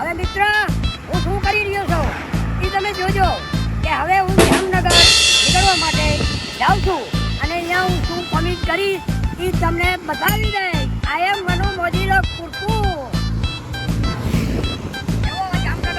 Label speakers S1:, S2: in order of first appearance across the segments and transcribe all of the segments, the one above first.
S1: હવે મિત્ર હું શું કરી રહ્યો છું? એ તમે જોજો કે હવે હું જામનગર નીકળવા માટે જાઉં છું અને અહીંયા હું શું કમિટ કરીશ એ તમને બતાવી દઈશ. આઈ એમ મનુ મોજીલો કુરકુ એવો આ જામનગર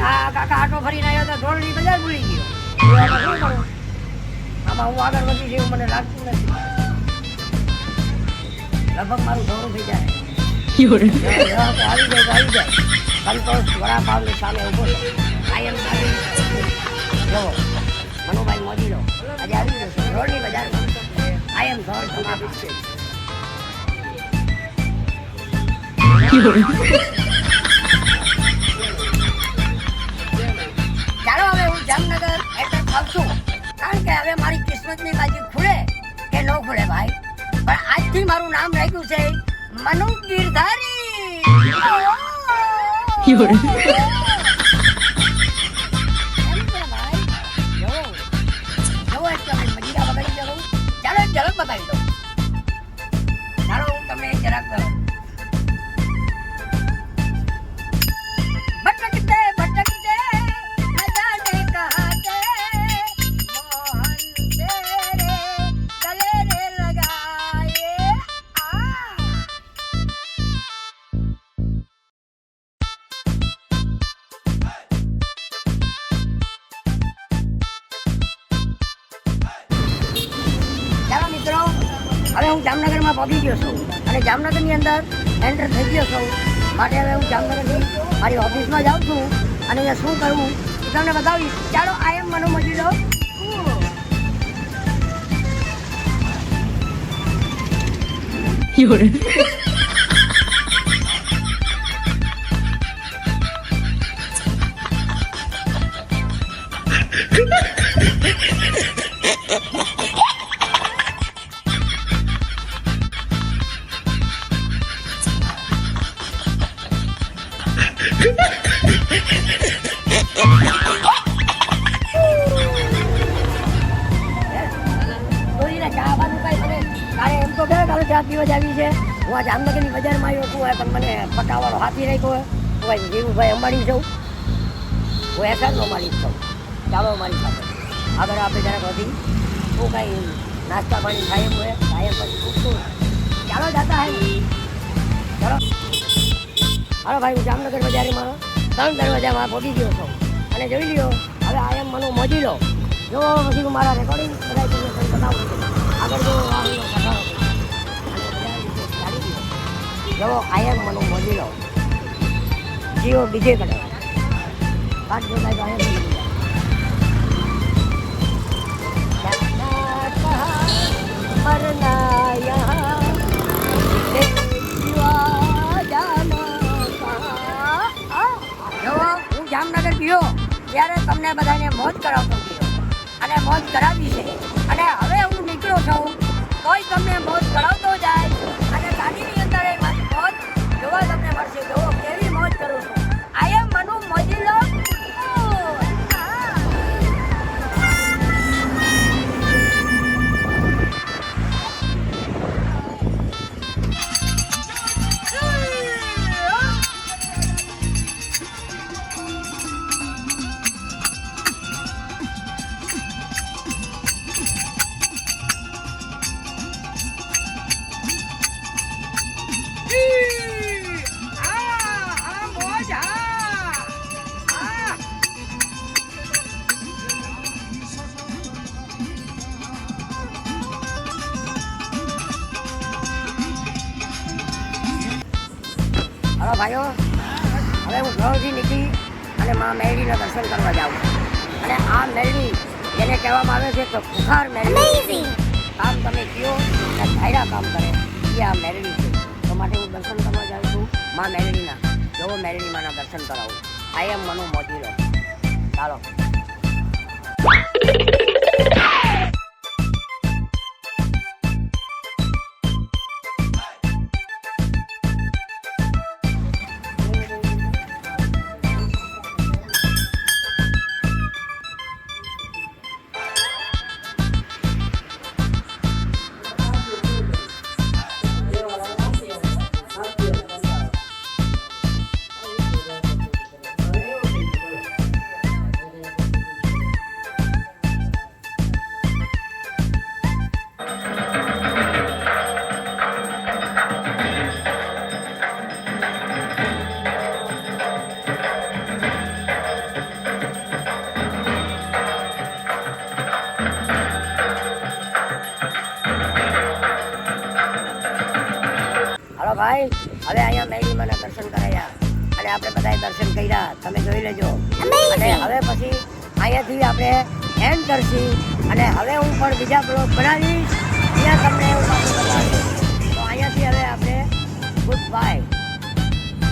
S1: આ કાકા આટો ફરીને આવ્યો તો ધોળની બજાર ભૂલી ગયો શું કરું હું આગળ વધી જેવું મને લાગતું નથી લગભગ મારું ધોરું થઈ જાય આવી જાય આવી જાય સંતોષ વડા ભાવની સામે ઊભો આયમ જવો મનોભાઈ મોદી લો આજે આવી જશે ધોળની આયમ ધોળ સમાપ્ત એન્ટર કારણ કે હવે મારી કિસ્મતની બાજી ખુલે કે ન ખુલે ભાઈ. પણ આજથી મારું નામ રાખ્યું છે મનુ ગીરધારી. હું જામનગરમાં પહોંચી ગયો છું અને જામનગરની અંદર એન્ટર થઈ ગયો છું. માટે હવે હું જામનગરની મારી ઓફિસમાં જાઉં છું અને અહીંયા શું કરવું એ તમને બતાવીશ. ચાલો આ એમ મનો મજી લો
S2: 有人
S1: ，દોરીને હું આ જામનગરની બજારમાં આવ્યો છું પણ મને પટાવાળો હાથી રાખ્યો હોય હું જીવુભાઈ અંબાણી છું હું. એસરનો માલિક છું. ચાલો મારી સાથે. આગળ આપણે જરાક વધી. શું કાંઈ નાસ્તા પાણી એમ હોય એમ પછી પૂછતું ચાલો જાતા હે. ચાલો. હાલો ભાઈ, હું જામનગર બજારમાં ત્રણ દરવાજામાં પહોંચી ગયો છું. અને જોઈ લ્યો, હવે આ એમ મને મોજી લો. જો પછી હું મારા રેકોર્ડિંગ બધા તમને બતાવું છું. જવો કાયમ મનો મોજીલો જીઓ બીજે કરે વાત જોતા તો અહીંયા જામનગર ગયો, ત્યારે તમને બધાને મોજ કરાવતો ગયો. અને મોજ કરાવી છે. અને હવે હું નીકળ્યો છું. કોઈ તમને મોજ કરાવતો જાય. અને ગાડીની જોવા તમને મળશે જો કેવી ભાઈઓ હવે હું ઘરથી નીકળી અને મા મેરડીના દર્શન કરવા જાઉં. છું અને આ મેરડી જેને કહેવામાં આવે છે કે ખુખાર મેરડી. કામ તમે કયો અને ધાયરા કામ કરે એ આ મેરડી છે. તો માટે હું દર્શન કરવા જાઉં છું મા મેરડીના. જો મેરડી માના દર્શન કરાવું. આઈ એમ મનુ મોજીલો ચાલો. ભાઈ હવે અહીંયા માના દર્શન કરાયા. અને આપણે બધાએ દર્શન કર્યા. તમે જોઈ લેજો. અને હવે પછી અહીંયાથી આપણે એન્ડ કરશી. અને હવે હું પણ બીજા બ્લોગ બનાવીશ. ત્યાં તમને એવું પાછું બતાવીશ. તો અહીંયાથી હવે આપણે ગુડ બાય